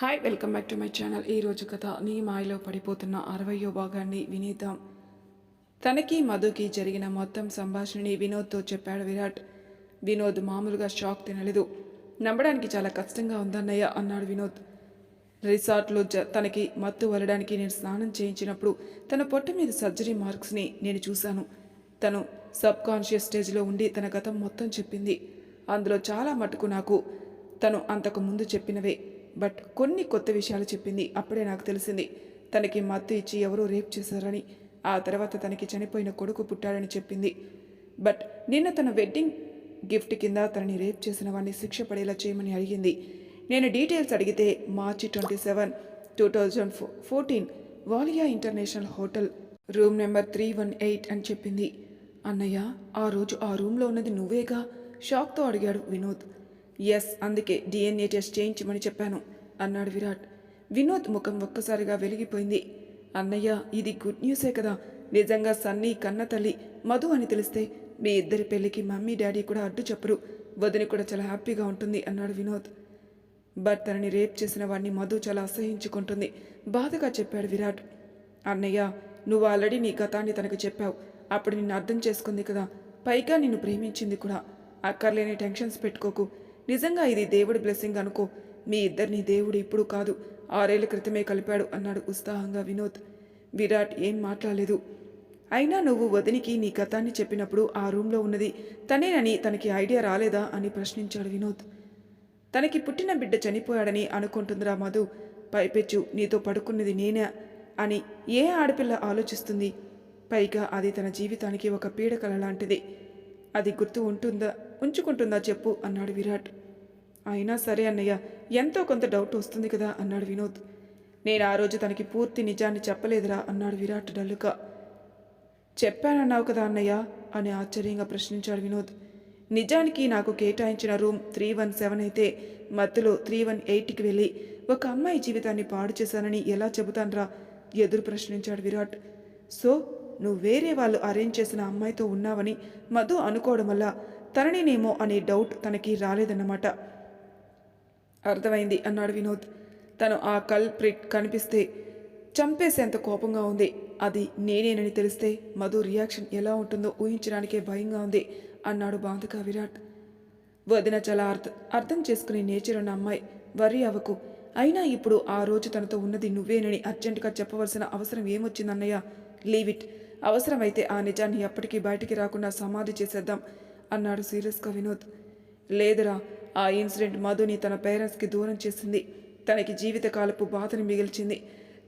Hi welcome back to my channel ఈరోజు కథ నీ మాయలో పడిపోతున్న అరవయో భాగాన్ని వినీద్దాం. తనకి మధుకి జరిగిన మొత్తం సంభాషణని వినోద్తో చెప్పాడు విరాట్. వినోద్ మామూలుగా షాక్ తినలేదు. నమ్మడానికి చాలా కష్టంగా ఉందన్నయ్య అన్నాడు వినోద్. రిసార్ట్లో జ తనకి మత్తు వలడానికి నేను స్నానం చేయించినప్పుడు తన పొట్ట మీద సర్జరీ మార్క్స్ని నేను చూశాను. తను సబ్ కాన్షియస్ స్టేజ్లో ఉండి తన గతం మొత్తం చెప్పింది. అందులో చాలా మటుకు నాకు తను అంతకు ముందు చెప్పినవే. బట్ కొన్ని కొత్త విషయాలు చెప్పింది అప్పుడే నాకు తెలిసింది. తనకి మత్తు ఇచ్చి ఎవరో రేప్ చేశారని ఆ తర్వాత తనకి చనిపోయిన కొడుకు పుట్టాడని చెప్పింది. బట్ నిన్న తన వెడ్డింగ్ గిఫ్ట్ కింద తనని రేప్ చేసిన వాడిని శిక్ష పడేలా చేయమని అడిగింది. నేను డీటెయిల్స్ అడిగితే March twenty seven two thousand fourteen Walia international hotel room number three one eight అని చెప్పింది. అన్నయ్య ఆ రోజు ఆ రూమ్లో ఉన్నది నువ్వేగా? షాక్తో అడిగాడు వినోద్. ఎస్ అందుకే డిఎన్ఏ టెస్ట్ చేయించమని చెప్పాను అన్నాడు విరాట్. వినోద్ ముఖం ఒక్కసారిగా వెలిగిపోయింది. అన్నయ్య ఇది గుడ్ న్యూసే కదా. నిజంగా సన్నీ కన్న తల్లి మధు అని తెలిస్తే మీ ఇద్దరి పెళ్ళికి మమ్మీ డాడీ కూడా అడ్డు చెప్పరు. వదిన కూడా చాలా హ్యాపీగా ఉంటుంది అన్నాడు వినోద్. బట్ తనని రేప్ చేసిన వాడిని మధు చాలా అసహించుకుంటుంది బాధగా చెప్పాడు విరాట్. అన్నయ్య నువ్వు ఆల్రెడీ నీ గతాన్ని తనకు చెప్పావు. అప్పుడు నిన్ను అర్థం చేసుకుంది కదా. పైగా నిన్ను ప్రేమించింది కూడా. అక్కర్లేని టెన్షన్స్ పెట్టుకోకు. నిజంగా ఇది దేవుడి బ్లెస్సింగ్ అనుకో. మీ ఇద్దరిని దేవుడు ఇప్పుడు కాదు. ఆరేళ్ళ క్రితమే కలిపాడు అన్నాడు ఉత్సాహంగా వినోద్. విరాట్ ఏం మాట్లాడలేదు. అయినా నువ్వు వదినికి నీ గతాన్ని చెప్పినప్పుడు ఆ రూమ్లో ఉన్నది తనేనని తనకి ఐడియా రాలేదా అని ప్రశ్నించాడు వినోద్. తనకి పుట్టిన బిడ్డ చనిపోయాడని అనుకుంటుందిరా మధు. పైపెచ్చు నీతో పడుకున్నది నేనే అని ఏ ఆడపిల్ల ఆలోచిస్తుంది? పైగా అది తన జీవితానికి ఒక పీడకల లాంటిది. అది గుర్తు ఉంటుందా? ఉంచుకుంటుందా చెప్పు అన్నాడు విరాట్. అయినా సరే అన్నయ్య ఎంతో కొంత డౌట్ వస్తుంది కదా అన్నాడు వినోద్. నేను ఆ రోజు తనకి పూర్తి నిజాన్ని చెప్పలేదురా అన్నాడు విరాట్ డల్లుగా చెప్పానన్నావు కదా అన్నయ్య అని ఆశ్చర్యంగా ప్రశ్నించాడు వినోద్. నిజానికి నాకు కేటాయించిన రూమ్ త్రీ వన్ సెవెన్ అయితే మధ్యలో త్రీ వన్ ఎయిట్కి వెళ్ళి ఒక అమ్మాయి జీవితాన్ని పాడు చేశానని ఎలా చెబుతానరా? ఎదురు ప్రశ్నించాడు విరాట్. సో నువ్వు వేరే వాళ్ళు అరేంజ్ చేసిన అమ్మాయితో ఉన్నావని మధు అనుకోవడం వల్ల తననేనేమో అనే డౌట్ తనకి రాలేదన్నమాట. అర్థమైంది అన్నాడు వినోద్. తను ఆ కల్ప్రిట్ కనిపిస్తే చంపేసేంత కోపంగా ఉంది. అది నేనేనని తెలిస్తే మధు రియాక్షన్ ఎలా ఉంటుందో ఊహించడానికే భయంగా ఉంది అన్నాడు బాంధక విరాట్. వదిన చాలా అర్థ అర్థం చేసుకునే నేచర్ ఉన్న అమ్మాయి వర్రీ అవ్వకు. అయినా ఇప్పుడు ఆ రోజు తనతో ఉన్నది నువ్వేనని అర్జెంటుగా చెప్పవలసిన అవసరం ఏమొచ్చిందన్నయ్య? Leave it. అవసరమైతే ఆ నిజాన్ని ఎప్పటికీ బయటికి రాకుండా సమాధి చేసేద్దాం. అన్నాడు సీరియస్గా వినోద్ లేదురా ఆ ఇన్సిడెంట్ మధుని తన పేరెంట్స్కి దూరం చేసింది. తనకి జీవితకాలపు బాధని మిగిల్చింది.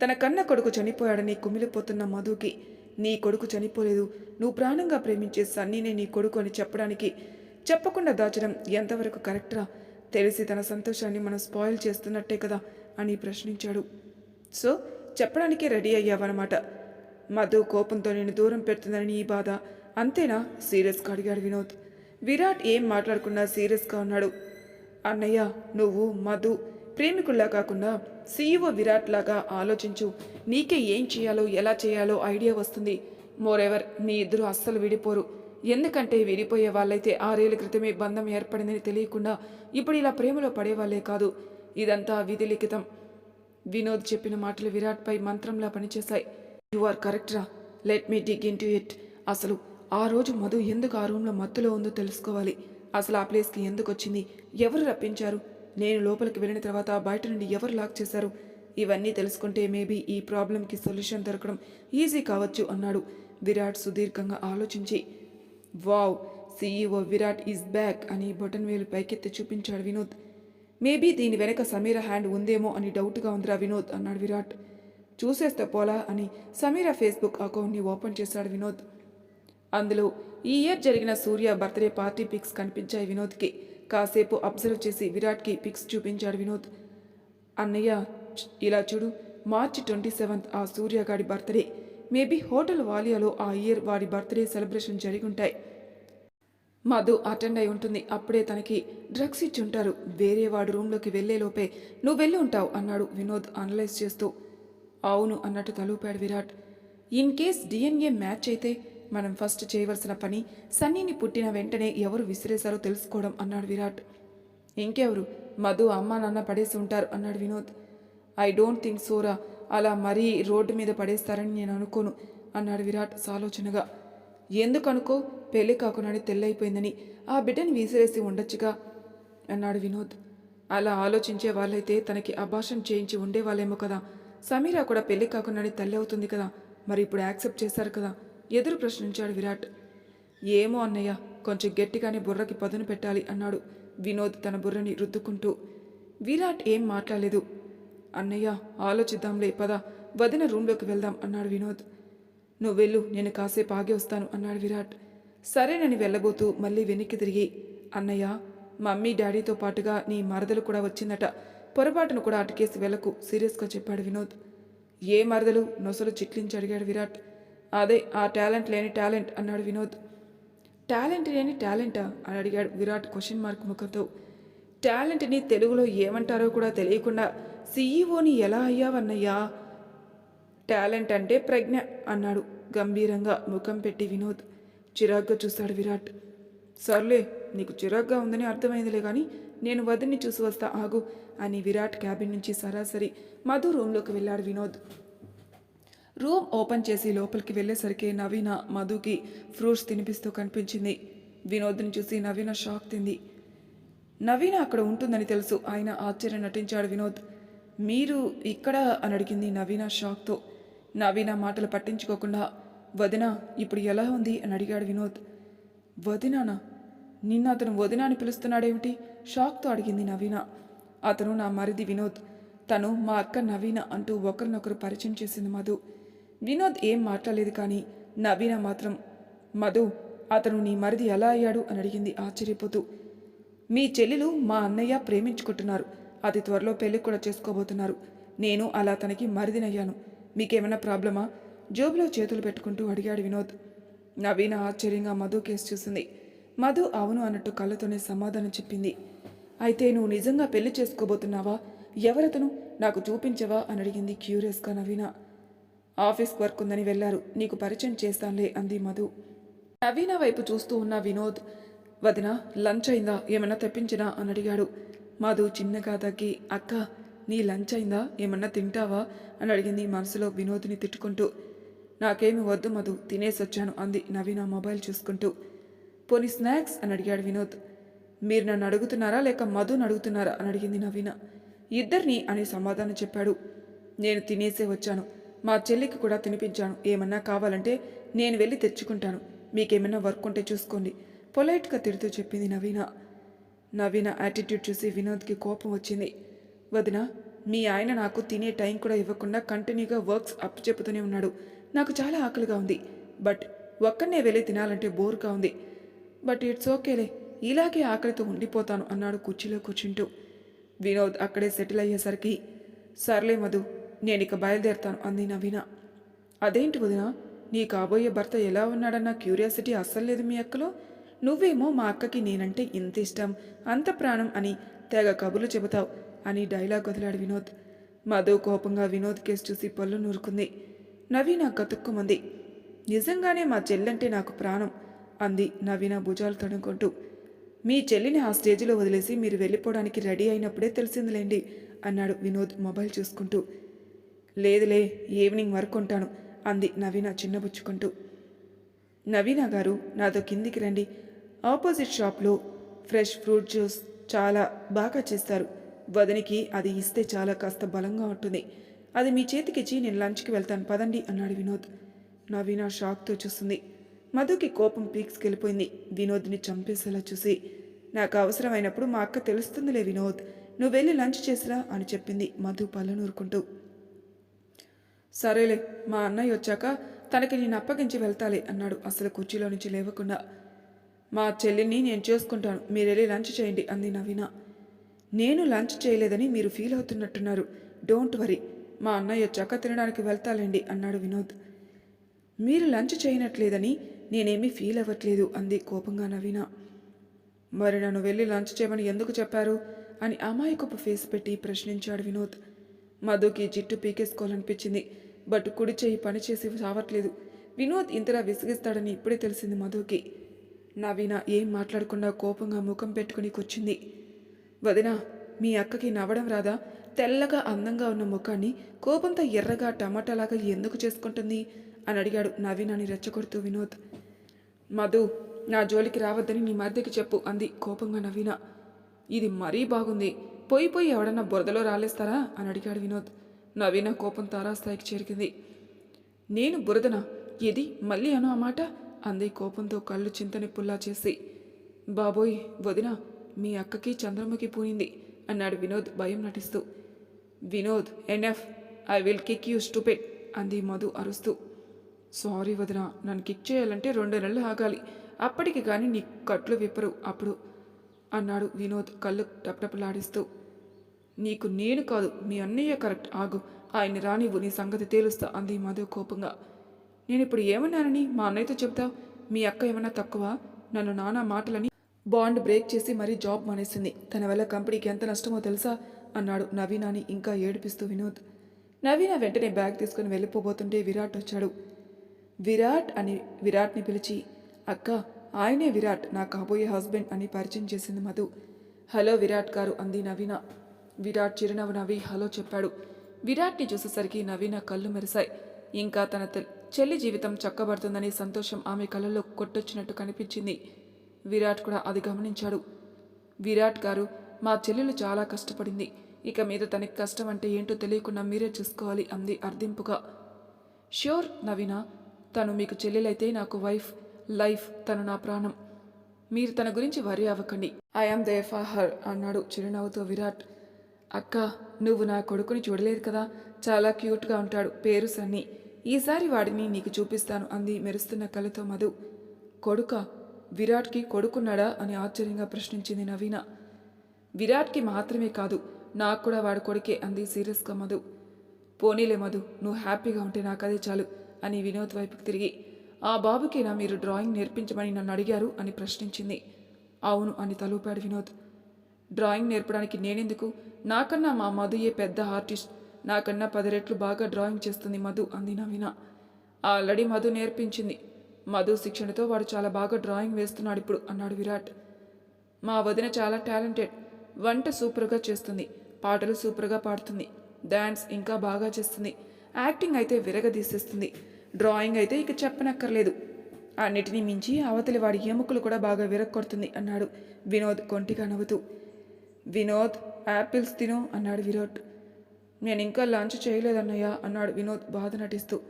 తన కన్న కొడుకు చనిపోయాడని కుమిలిపోతున్న మధుకి నీ కొడుకు చనిపోలేదు. నువ్వు ప్రాణంగా ప్రేమించే సన్నీనే నీ కొడుకు అని చెప్పడానికి చెప్పకుండా దాచడం ఎంతవరకు కరెక్టరా? తెలిసి తన సంతోషాన్ని మనం స్పాయిల్ చేస్తున్నట్టే కదా? అని ప్రశ్నించాడు. సో చెప్పడానికే రెడీ అయ్యావన్నమాట. మధు కోపంతో నేను దూరం పెడుతుందని ఈ బాధ. అంతేనా? సీరియస్గా అడిగాడు వినోద్. విరాట్ ఏం మాట్లాడకుండా సీరియస్గా ఉన్నాడు. అన్నయ్య నువ్వు మధు ప్రేమికుల్లా కాకుండా సీఈఓ విరాట్ లాగా ఆలోచించు. నీకే ఏం చేయాలో ఎలా చేయాలో ఐడియా వస్తుంది. మోరెవర్ మీ ఇద్దరు అస్సలు విడిపోరు. ఎందుకంటే విడిపోయే వాళ్ళైతే ఆరేళ్ళ క్రితమే బంధం ఏర్పడిందని తెలియకుండా ఇప్పుడు ఇలా ప్రేమలో పడేవాళ్ళే కాదు. ఇదంతా విధి లిఖితం వినోద్ చెప్పిన మాటలు విరాట్పై మంత్రంలా పనిచేశాయి. యు ఆర్ కరెక్ట్ రా. Let me dig into it. అసలు ఆ రోజు మధు ఎందుకు ఆ రూమ్లో మత్తులో ఉందో తెలుసుకోవాలి. అసలు ఆ ప్లేస్కి ఎందుకు వచ్చింది? ఎవరు రప్పించారు? నేను లోపలికి వెళ్ళిన తర్వాత బయట నుండి ఎవరు లాక్ చేశారు? ఇవన్నీ తెలుసుకుంటే మేబీ ఈ ప్రాబ్లంకి సొల్యూషన్ దొరకడం ఈజీ కావచ్చు అన్నాడు విరాట్ సుదీర్ఘంగా ఆలోచించి. Wow CEO Virat is back అని బొటన్ వేలు పైకెత్తి చూపించాడు వినోద్. మేబీ దీని వెనక సమీర హ్యాండ్ ఉందేమో అని డౌట్గా ఉందిరా వినోద్ అన్నాడు విరాట్. చూసేస్తే పోలా అని సమీర ఫేస్బుక్ అకౌంట్ని ఓపెన్ చేశాడు వినోద్. అందులో ఈ ఇయర్ జరిగిన సూర్య బర్త్డే పార్టీ పిక్స్ కనిపించాయి వినోద్కి. కాసేపు అబ్జర్వ్ చేసి విరాట్కి పిక్స్ చూపించాడు వినోద్. అన్నయ్య ఇలా చూడు మార్చి ట్వంటీ సెవెంత్ ఆ సూర్యగాడి బర్త్డే. మేబీ హోటల్ వాలియాలో ఆ ఇయర్ వాడి బర్త్డే సెలబ్రేషన్ జరిగి ఉంటాయి. మధు అటెండ్ అయి ఉంటుంది. అప్పుడే తనకి డ్రగ్స్ ఇచ్చి ఉంటారు. వేరే వాడు రూమ్లోకి వెళ్ళేలోపే నువ్వు వెళ్ళి ఉంటావు అన్నాడు వినోద్ అనలైజ్ చేస్తూ. అవును అన్నట్టు తలూపాడు Virat. In case DNA match అయితే మనం ఫస్ట్ చేయవలసిన పని సన్నీని పుట్టిన వెంటనే ఎవరు విసిరేశారో తెలుసుకోవడం అన్నాడు విరాట్. ఇంకెవరు? మధు అమ్మా నాన్న పడేసి ఉంటారు అన్నాడు వినోద్. ఐ డోంట్ థింక్ సోరా అలా మరీ రోడ్డు మీద పడేస్తారని నేను అనుకోను అన్నాడు విరాట్ సాలోచనగా. ఎందుకనుకో పెళ్ళి కాకుండానే తెల్లైపోయిందని. ఆ బిడ్డని విసిరేసి ఉండొచ్చుగా అన్నాడు వినోద్. అలా ఆలోచించే వాళ్ళైతే తనకి అభాషణ చేయించి ఉండేవాళ్ళేమో కదా. సమీరా కూడా పెళ్ళి కాకుండానే తల్లి అవుతుంది కదా. మరి ఇప్పుడు యాక్సెప్ట్ చేశారు కదా. ఎదురు ప్రశ్నించాడు విరాట్. ఏమో అన్నయ్య కొంచెం గట్టిగానే బుర్రకి పదును పెట్టాలి అన్నాడు వినోద్ తన బుర్రని రుద్దుకుంటూ. విరాట్ ఏం మాట్లాడలేదు. అన్నయ్య ఆలోచిద్దాంలే పద వదిన రూమ్లోకి వెళ్దాం అన్నాడు వినోద్. నువ్వు వెళ్ళు నేను కాసేపు ఆగి వస్తాను అన్నాడు విరాట్. సరేనని వెళ్ళబోతూ మళ్ళీ వెనక్కి తిరిగి అన్నయ్య మమ్మీ డాడీతో పాటుగా నీ మరదలు కూడా వచ్చిందట పొరపాటును కూడా అటుకేసి వెళ్ళకు సీరియస్గా చెప్పాడు వినోద్. ఏ మరదలు? నొసలు చిట్లించి అడిగాడు విరాట్. అదే ఆ టాలెంట్ లేని టాలెంట్ అన్నాడు వినోద్. టాలెంట్ లేని టాలెంటా? అని అడిగాడు విరాట్ క్వశ్చన్ మార్క్ ముఖంతో. టాలెంట్ని తెలుగులో ఏమంటారో కూడా తెలియకుండా సీఈఓని ఎలా అయ్యావన్నయ్యా? టాలెంట్ అంటే ప్రజ్ఞ అన్నాడు గంభీరంగా ముఖం పెట్టి వినోద్. చిరాగ్గా చూశాడు విరాట్. సర్లే నీకు చిరాగ్గా ఉందని అర్థమైందిలే కానీ నేను వదిన్ని చూసి వస్తా ఆగు అని విరాట్ క్యాబిన్ నుంచి సరాసరి మధు రూమ్లోకి వెళ్ళాడు వినోద్. రూమ్ ఓపెన్ చేసి లోపలికి వెళ్ళేసరికి నవీన మధుకి ఫ్రూట్స్ తినిపిస్తూ కనిపించింది. వినోద్ని చూసి నవీన షాక్ తింది. నవీన అక్కడ ఉంటుందని తెలుసు. ఆయన ఆశ్చర్యం నటించాడు వినోద్. మీరు ఇక్కడ? అని అడిగింది నవీన షాక్తో. నవీన మాటలు పట్టించుకోకుండా వదిన ఇప్పుడు ఎలా ఉంది? అని అడిగాడు వినోద్. వదినానా? నిన్న అతను వదిన అని పిలుస్తున్నాడేమిటి? షాక్తో అడిగింది నవీన. అతను నా మరిది వినోద్. తను మా అక్క నవీన అంటూ ఒకరినొకరు పరిచయం చేసింది మధు. వినోద్ ఏం మాట్లాడలేదు కానీ నవీన మాత్రం మధు అతను నీ మరిది ఎలా అయ్యాడు అని అడిగింది ఆశ్చర్యపోతూ. మీ చెల్లెలు మా అన్నయ్య ప్రేమించుకుంటున్నారు అతి త్వరలో పెళ్ళి కూడా చేసుకోబోతున్నారు. నేను అలా తనకి మరిదినయ్యాను. మీకేమైనా ప్రాబ్లమా? జోబులో చేతులు పెట్టుకుంటూ అడిగాడు వినోద్. నవీన ఆశ్చర్యంగా మధు కేసు చూసింది. మధు అవును అన్నట్టు కళ్ళతోనే సమాధానం చెప్పింది. అయితే నువ్వు నిజంగా పెళ్ళి చేసుకోబోతున్నావా? ఎవరతను? నాకు చూపించవా? అని అడిగింది క్యూరియస్గా నవీన. ఆఫీస్ వర్క్ ఉందని వెళ్ళారు. నీకు పరిచయం చేస్తానులే అంది మధు. నవీన వైపు చూస్తూ ఉన్న వినోద్ వదిన లంచ్ అయిందా? ఏమన్నా తెప్పించినా? అని అడిగాడు. మధు చిన్నగా తగ్గి అక్క నీ లంచ్ అయిందా? ఏమన్నా తింటావా? అని అడిగింది మనసులో వినోద్ని తిట్టుకుంటూ. నాకేమి వద్దు మధు తినేసొచ్చాను అంది నవీన మొబైల్ చూసుకుంటూ. పోనీ స్నాక్స్? అని అడిగాడు వినోద్. మీరు నన్ను అడుగుతున్నారా లేక మధుని అడుగుతున్నారా? అని అడిగింది నవీన. ఇద్దరిని అని సమాధానం చెప్పాడు. నేను తినేసే వచ్చాను. మా చెల్లికి కూడా తినిపించాను. ఏమన్నా కావాలంటే నేను వెళ్ళి తెచ్చుకుంటాను. మీకేమైనా వర్క్ ఉంటే చూసుకోండి. పొలైట్గా తిడుతూ చెప్పింది నవీన. నవీన యాటిట్యూడ్ చూసి వినోద్కి కోపం వచ్చింది. వదిన మీ ఆయన నాకు తినే టైం కూడా ఇవ్వకుండా కంటిన్యూగా వర్క్స్ అప్ చెబుతూనే ఉన్నాడు. నాకు చాలా ఆకలిగా ఉంది. బట్ ఒక్కనే వెళ్ళి తినాలంటే బోర్గా ఉంది. బట్ ఇట్స్ ఓకేలే. ఇలాగే ఆకలితో ఉండిపోతాను అన్నాడు కుర్చీలో కూర్చుంటూ. వినోద్ అక్కడే సెటిల్ అయ్యేసరికి సర్లే మధు నేను ఇక బయలుదేరుతాను అంది నవీన. అదేంటి వదిన నీ కాబోయే భర్త ఎలా ఉన్నాడన్న క్యూరియాసిటీ అస్సలు లేదు మీ అక్కలో? నువ్వేమో మా అక్కకి నేనంటే ఇంత ఇష్టం అంత ప్రాణం అని తెగ కబుర్లు చెబుతావు అని డైలాగ్ వదిలాడు వినోద్. మధు కోపంగా వినోద్ కేసు చూసి పళ్ళు నూరుకుంది. నవీన గతుక్కుమంది నిజంగానే మా చెల్లంటే నాకు ప్రాణం అంది నవీన భుజాలు తడుకుంటూ మీ చెల్లిని ఆ స్టేజిలో వదిలేసి మీరు వెళ్ళిపోవడానికి రెడీ అయినప్పుడే తెలిసిందిలేండి అన్నాడు వినోద్ మొబైల్ చూసుకుంటూ. లేదులే ఈవినింగ్ వరకు ఉంటాను అంది నవీన చిన్నబుచ్చుకుంటూ. నవీన గారు నాతో కిందికి రండి ఆపోజిట్ షాప్లో ఫ్రెష్ ఫ్రూట్ జ్యూస్ చాలా బాగా చేస్తారు. వదనికి అది ఇస్తే చాలా కాస్త బలంగా ఉంటుంది. అది మీ చేతికిచ్చి నేను లంచ్కి వెళ్తాను పదండి అన్నాడు వినోద్. నవీన షాక్తో చూస్తుంది. మధుకి కోపం పీక్స్కెళ్ళిపోయింది. వినోద్ని చంపేసేలా చూసి నాకు అవసరమైనప్పుడు మా అక్క తెలుస్తుందిలే వినోద్ నువ్వు వెళ్ళి లంచ్ చేసిరా అని చెప్పింది మధు పళ్ళనూరుకుంటూ. సరేలే మా అన్నయ్య వచ్చాక తనకి నేను అప్పగించి వెళ్తాలే అన్నాడు అసలు కుర్చీలో నుంచి లేవకుండా. మా చెల్లిని నేను చేసుకుంటాను మీరు వెళ్ళి లంచ్ చేయండి అంది నవీన. నేను లంచ్ చేయలేదని మీరు ఫీల్ అవుతున్నట్టున్నారు డోంట్ వరీ మా అన్నయ్య వచ్చాక తినడానికి వెళ్తాలేండి అన్నాడు వినోద్. మీరు లంచ్ చేయనట్లేదని నేనేమీ ఫీల్ అవ్వట్లేదు అంది కోపంగా నవీన. మరి నన్ను వెళ్ళి లంచ్ చేయమని ఎందుకు చెప్పారు? అని అమాయకపు ఫేస్ పెట్టి ప్రశ్నించాడు వినోద్. మధుకి జిట్టు పీకేసుకోవాలనిపించింది. బట్ కుడి చేయి పనిచేసి చావట్లేదు. వినోద్ ఇంతలా విసిగిస్తాడని ఇప్పుడే తెలిసింది మధుకి. నవీన ఏం మాట్లాడకుండా కోపంగా ముఖం పెట్టుకుని కూర్చుంది. వదినా మీ అక్కకి నవ్వడం రాదా? తెల్లగా అందంగా ఉన్న ముఖాన్ని కోపంతో ఎర్రగా టమాటాలాగా ఎందుకు చేసుకుంటుంది? అని అడిగాడు నవీనాని రెచ్చగొడుతూ వినోద్. మధు నా జోలికి రావద్దని నీ మరిదికి చెప్పు అంది కోపంగా నవీన. ఇది మరీ బాగుంది. పోయి పోయి ఎవడన్నా బురదలో రాలేస్తారా? అని అడిగాడు వినోద్. నవీన కోపం తారాస్థాయికి చేరికింది. నేను బురదనా? ఇది మళ్ళీ అను ఆ మాట? అంది కోపంతో కళ్ళు చింతని పుల్లా చేసి. బాబోయ్ వదిన మీ అక్కకి చంద్రముఖి పోయింది అన్నాడు వినోద్ భయం నటిస్తూ. Vinod enough I will kick you stupid అంది మధు అరుస్తూ. సారీ వదిన నన్ను కిక్ చేయాలంటే రెండు నెలలు ఆగాలి. అప్పటికి కానీ నీ కట్లు విప్పరు అప్పుడు అన్నాడు వినోద్ కళ్ళు టపటపలాడిస్తూ. నీకు నేను కాదు మీ అన్నయ్య కరెక్ట్. ఆగు ఆయన్ని రానివ్వు నీ సంగతి తేలుస్తా అంది మధు కోపంగా. నేను ఇప్పుడు ఏమన్నానని మా అన్నయ్యతో చెప్తావు? మీ అక్క ఏమన్నా తక్కువ? నన్ను నానా మాటలని బాండ్ బ్రేక్ చేసి మరీ జాబ్ మానేసింది. తన వల్ల కంపెనీకి ఎంత నష్టమో తెలుసా? అన్నాడు నవీనాని ఇంకా ఏడిపిస్తూ వినోద్. నవీన వెంటనే బ్యాగ్ తీసుకుని వెళ్ళిపోబోతుంటే విరాట్ వచ్చాడు. విరాట్ అని విరాట్ని పిలిచి అక్క ఆయనే విరాట్ నా కాబోయే హస్బెండ్ అని పరిచయం చేసింది మధు. హలో విరాట్ గారు అంది నవీన. విరాట్ చిరునవ్వు నవ్వి హలో చెప్పాడు. విరాట్ని చూసేసరికి నవీన కళ్ళు మెరిశాయి. ఇంకా తన చెల్లి జీవితం చక్కబడుతుందని సంతోషం ఆమె కళ్ళలో కొట్టొచ్చినట్టు కనిపించింది. విరాట్ కూడా అది గమనించాడు. విరాట్ గారు మా చెల్లెలు చాలా కష్టపడింది. ఇక మీద తనకి కష్టం అంటే ఏంటో తెలియకుండా మీరే చూసుకోవాలి అంది అర్థింపుగా. ష్యూర్ నవీన తను మీకు చెల్లెలైతే నాకు వైఫ్ లైఫ్ తను నా ప్రాణం. మీరు తన గురించి వరి అవ్వకండి. ఐఆమ్ దే ఫర్ హర్ అన్నాడు చిరునవ్వుతో విరాట్. అక్క నువ్వు నా కొడుకుని చూడలేదు కదా? చాలా క్యూట్గా ఉంటాడు. పేరు సన్నీ. ఈసారి వాడిని నీకు చూపిస్తాను అంది మెరుస్తున్న కళ్ళతో మధు. కొడుక విరాట్కి కొడుకున్నాడా అని ఆశ్చర్యంగా ప్రశ్నించింది నవీన. విరాట్కి మాత్రమే కాదు నాకు కూడా వాడు కొడుకే అంది సీరియస్గా మధు. పోనీలే మధు నువ్వు హ్యాపీగా ఉంటే నాకు అదే చాలు అని వినోద్ వైపుకి తిరిగి. ఆ బాబుకేనా మీరు డ్రాయింగ్ నేర్పించమని నన్ను అడిగారు అని ప్రశ్నించింది. అవును అని తలూపాడు వినోద్. డ్రాయింగ్ నేర్పడానికి నేనెందుకు? నాకన్నా మా మధుయే పెద్ద ఆర్టిస్ట్. నాకన్నా పది రెట్లు బాగా డ్రాయింగ్ చేస్తుంది మధు అంది నవీన. ఆల్రెడీ మధు నేర్పించింది. మధు శిక్షణతో వాడు చాలా బాగా డ్రాయింగ్ వేస్తున్నాడు ఇప్పుడు అన్నాడు విరాట్. మా వదిన చాలా టాలెంటెడ్. వంట సూపర్గా చేస్తుంది. పాటలు సూపర్గా పాడుతుంది. డ్యాన్స్ ఇంకా బాగా చేస్తుంది. యాక్టింగ్ అయితే విరగదీసేస్తుంది. డ్రాయింగ్ అయితే ఇక చెప్పనక్కర్లేదు. అన్నిటినీ మించి అవతలి వాడి ఎముకలు కూడా బాగా విరక్కొడుతుంది అన్నాడు వినోద్ కొంటిగా నవ్వుతూ. వినోద్ యాపిల్స్ తిను అన్నాడు విరాట్. నేను ఇంకా లంచ్ చేయలేదన్నయ్య అన్నాడు వినోద్ బాధ నటిస్తూ.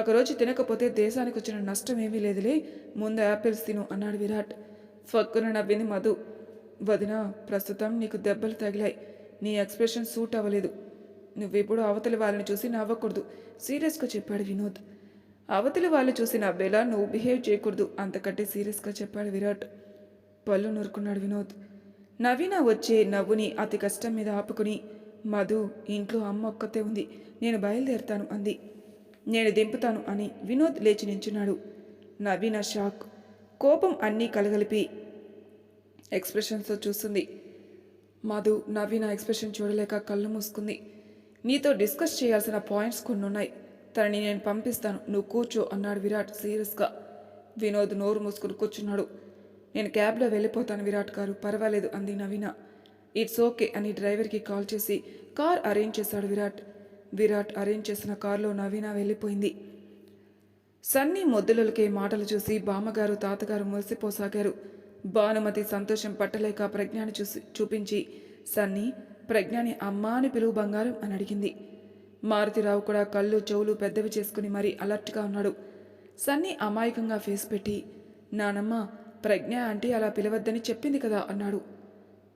ఒకరోజు తినకపోతే దేశానికి వచ్చిన నష్టం ఏమీ లేదులే ముందు యాపిల్స్ తిను అన్నాడు విరాట్. ఫక్కున నవ్వింది మధు. వదిన ప్రస్తుతం నీకు దెబ్బలు తగిలాయి. నీ ఎక్స్ప్రెషన్ సూట్ అవ్వలేదు. నువ్వెప్పుడు అవతలి వాళ్ళని చూసి నవ్వకూడదు సీరియస్గా చెప్పాడు వినోద్. అవతలి వాళ్ళు చూసి నవ్వేలా నువ్వు బిహేవ్ చేయకూడదు అంతకంటే సీరియస్గా చెప్పాడు విరాట్. పళ్ళు నూరుకున్నాడు వినోద్. నవీన వచ్చే నవ్వుని అతి కష్టం మీద ఆపుకుని మధు ఇంట్లో అమ్మ ఒక్కతే ఉంది నేను బయలుదేరుతాను అంది. నేను దింపుతాను అని వినోద్ లేచి నించున్నాడు. నవీన షాక్ కోపం అన్నీ కలగలిపి ఎక్స్ప్రెషన్స్తో చూస్తుంది. మధు నవీన ఎక్స్ప్రెషన్ చూడలేక కళ్ళు మూసుకుంది. నీతో డిస్కస్ చేయాల్సిన పాయింట్స్ కొన్ని ఉన్నాయి తనని నేను పంపిస్తాను నువ్వు కూర్చో అన్నాడు విరాట్ సీరియస్గా. వినోద్ నోరు మూసుకుని కూర్చున్నాడు. నేను క్యాబ్లో వెళ్ళిపోతాను విరాట్ గారు. పర్వాలేదు అంది నవీన. ఇట్స్ ఓకే అని డ్రైవర్కి కాల్ చేసి కార్ అరేంజ్ చేశాడు విరాట్. విరాట్ అరేంజ్ చేసిన కారులో నవీన వెళ్ళిపోయింది. సన్నీ మొద్దులకే మాటలు చూసి బామ్మగారు తాతగారు మురిసిపోసాగారు. భానుమతి సంతోషం పట్టలేక ప్రజ్ఞాని చూసి చూపించి సన్నీ ప్రజ్ఞాని అమ్మా అని పిలువు బంగారం అని అడిగింది. మారుతిరావు కూడా కళ్ళు చెవులు పెద్దవి చేసుకుని మరీ అలర్ట్గా ఉన్నాడు. సన్నీ అమాయకంగా ఫేస్ పెట్టి నానమ్మ ప్రజ్ఞ ఆంటీ అలా పిలవద్దని చెప్పింది కదా అన్నాడు.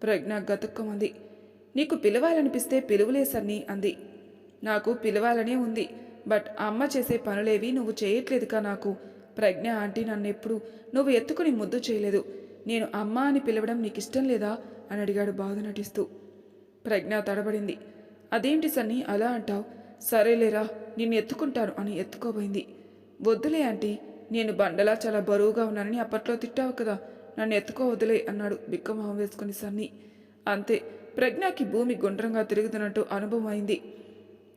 ప్రజ్ఞ గతుక్కమంది. నీకు పిలవాలనిపిస్తే పిలువలే సన్నీ అంది. నాకు పిలవాలనే ఉంది. బట్ అమ్మ చేసే పనులేవి నువ్వు చేయట్లేదుగా నాకు. ప్రజ్ఞ ఆంటీ నన్నెప్పుడు నువ్వు ఎత్తుకుని ముద్దు చేయలేదు. నేను అమ్మ అని పిలవడం నీకు ఇష్టం లేదా? అని అడిగాడు బాధ నటిస్తూ. ప్రజ్ఞ తడబడింది. అదేంటి సన్ని అలా అంటావు? సరేలేరా నిన్ను ఎత్తుకుంటాను అని ఎత్తుకోబోయింది. వద్దులే ఆంటీ నేను బండలా చాలా బరువుగా ఉన్నానని అప్పట్లో తిట్టావు కదా. నన్ను ఎత్తుకో వదిలే అన్నాడు బిక్కమొహం వేసుకుని సన్నీ. అంతే ప్రజ్ఞకి భూమి గుండ్రంగా తిరుగుతున్నట్టు అనుభవం అయింది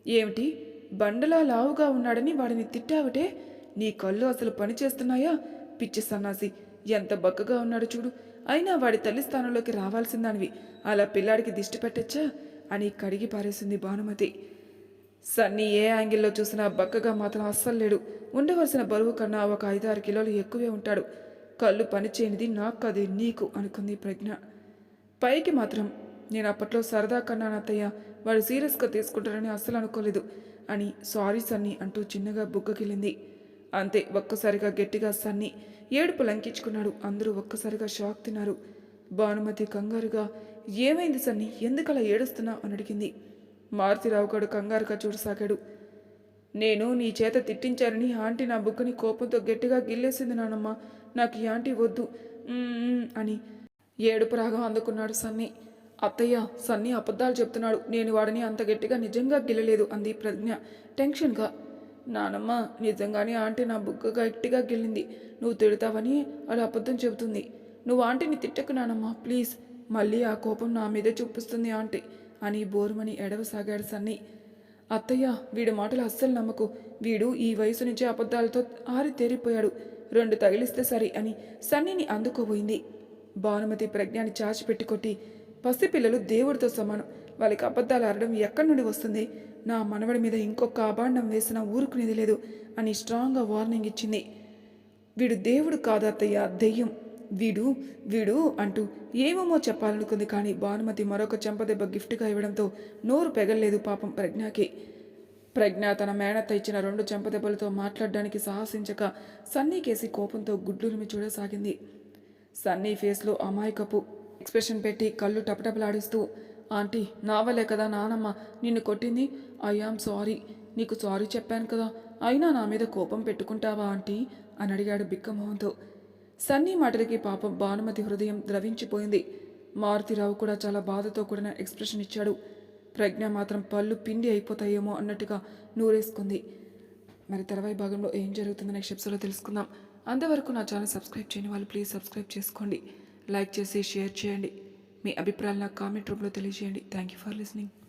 ఏమిటి? బండలా లావుగా ఉన్నాడని వాడిని తిట్టావటే? నీ కళ్ళు అసలు పని చేస్తున్నాయా పిచ్చి సన్నాసి ఎంత బక్కగా ఉన్నాడు చూడు. అయినా వాడి తల్లి స్థానంలోకి రావాల్సిందానివి. అలా పిల్లాడికి దిష్టి పెట్టచ్చా? అని కడిగి పారేసింది భానుమతి. సన్నీ ఏ యాంగిల్లో చూసినా బక్కగా మాత్రం అస్సలు లేడు. ఉండవలసిన బరువు కన్నా ఒక ఐదారు కిలోలు ఎక్కువే ఉంటాడు. కళ్ళు పనిచేయనిది నాకు కాదు నీకు అనుకుంది ప్రజ్ఞ. పైకి మాత్రం నేను అప్పట్లో సరదా కన్నా అత్తయ్య వాడు సీరియస్గా తీసుకుంటారని అస్సలు అనుకోలేదు అని సారీ సన్నీ అంటూ చిన్నగా బుగ్గకిల్లింది. అంతే ఒక్కసారిగా గట్టిగా సన్ని ఏడుపు లంకించుకున్నాడు. అందరూ ఒక్కసారిగా షాక్ తిన్నారు. భానుమతి కంగారుగా ఏమైంది సన్ని? ఎందుకలా ఏడుస్తున్నా అని అడిగింది. మారుతిరావు గడు కంగారుగా చూడసాగాడు. నేను నీ చేత తిట్టించానని ఆంటీ నా బుగ్గని కోపంతో గట్టిగా గిల్లేసింది నానమ్మ. నాకు ఈ ఆంటీ వద్దు. అని ఏడుపు రాగం అందుకున్నాడు సన్నీ. అత్తయ్య సన్నీ అబద్ధాలు చెప్తున్నాడు. నేను వాడిని అంత గట్టిగా నిజంగా గిల్లలేదు అంది ప్రజ్ఞ. టెన్షన్గా. నానమ్మ నిజంగానే ఆంటీ నా బుగ్గ గట్టిగా గిల్లింది. నువ్వు తిడతావని అది అబద్ధం చెబుతుంది. నువ్వు ఆంటీని తిట్టకు నానమ్మ ప్లీజ్. మళ్ళీ ఆ కోపం నా మీదే చూపిస్తుంది ఆంటీ. అని బోరుమని ఎడవసాగాడు సన్నీ. అత్తయ్య వీడి మాటలు అస్సలు నమ్మకు. వీడు ఈ వయసు నుంచే అబద్ధాలతో ఆరి తేరిపోయాడు. రెండు తగిలిస్తే సరి అని సన్నీని అందుకోబోయింది. భానుమతి ప్రజ్ఞాని చాచిపెట్టుకొట్టి పసిపిల్లలు దేవుడితో సమానం. వాళ్ళకి అబద్ధాలు ఆడడం ఎక్కడి నుండి వస్తుంది? నా మనవడి మీద ఇంకొక అభాండం వేసినా ఊరుకునేది లేదు అని స్ట్రాంగ్గా వార్నింగ్ ఇచ్చింది. వీడు దేవుడు కాదు అత్తయ్య దెయ్యం. వీడు వీడు అంటూ ఏమేమో చెప్పాలనుకుంది కానీ భానుమతి మరొక చెంపదెబ్బ గిఫ్ట్గా ఇవ్వడంతో నోరు పెగల్లేదు పాపం ప్రజ్ఞకి. ప్రజ్ఞ తన మేనత్త ఇచ్చిన రెండు చెంపదెబ్బలతో మాట్లాడడానికి సాహసించక సన్నీ కేసి కోపంతో గుడ్లురిమి చూడసాగింది. సన్నీ ఫేస్లో అమాయకపు ఎక్స్ప్రెషన్ పెట్టి కళ్ళు టపటపలాడిస్తూ ఆంటీ నా వల్లే కదా నానమ్మ నిన్ను కొట్టింది? I am sorry. నీకు సారీ చెప్పాను కదా. అయినా నా మీద కోపం పెట్టుకుంటావా ఆంటీ? అని అడిగాడు బిక్కమోహన్తో సన్నీ మాటలకి పాపం భానుమతి హృదయం ద్రవించిపోయింది. మారుతిరావు కూడా చాలా బాధతో కూడిన ఎక్స్ప్రెషన్ ఇచ్చాడు. ప్రజ్ఞ మాత్రం పళ్ళు పిండి అయిపోతాయేమో అన్నట్టుగా నూరేసుకుంది. మరి తర్వాయి భాగంలో ఏం జరుగుతుందో నెక్స్ట్ ఎపిసోడ్లో తెలుసుకుందాం. అంతవరకు నా ఛానల్ సబ్స్క్రైబ్ చేయని వాళ్ళు ప్లీజ్ సబ్స్క్రైబ్ చేసుకోండి. లైక్ చేసి షేర్ చేయండి. మీ అభిప్రాయాలు నాకు కామెంట్ రూపంలో తెలియజేయండి. Thank you for listening.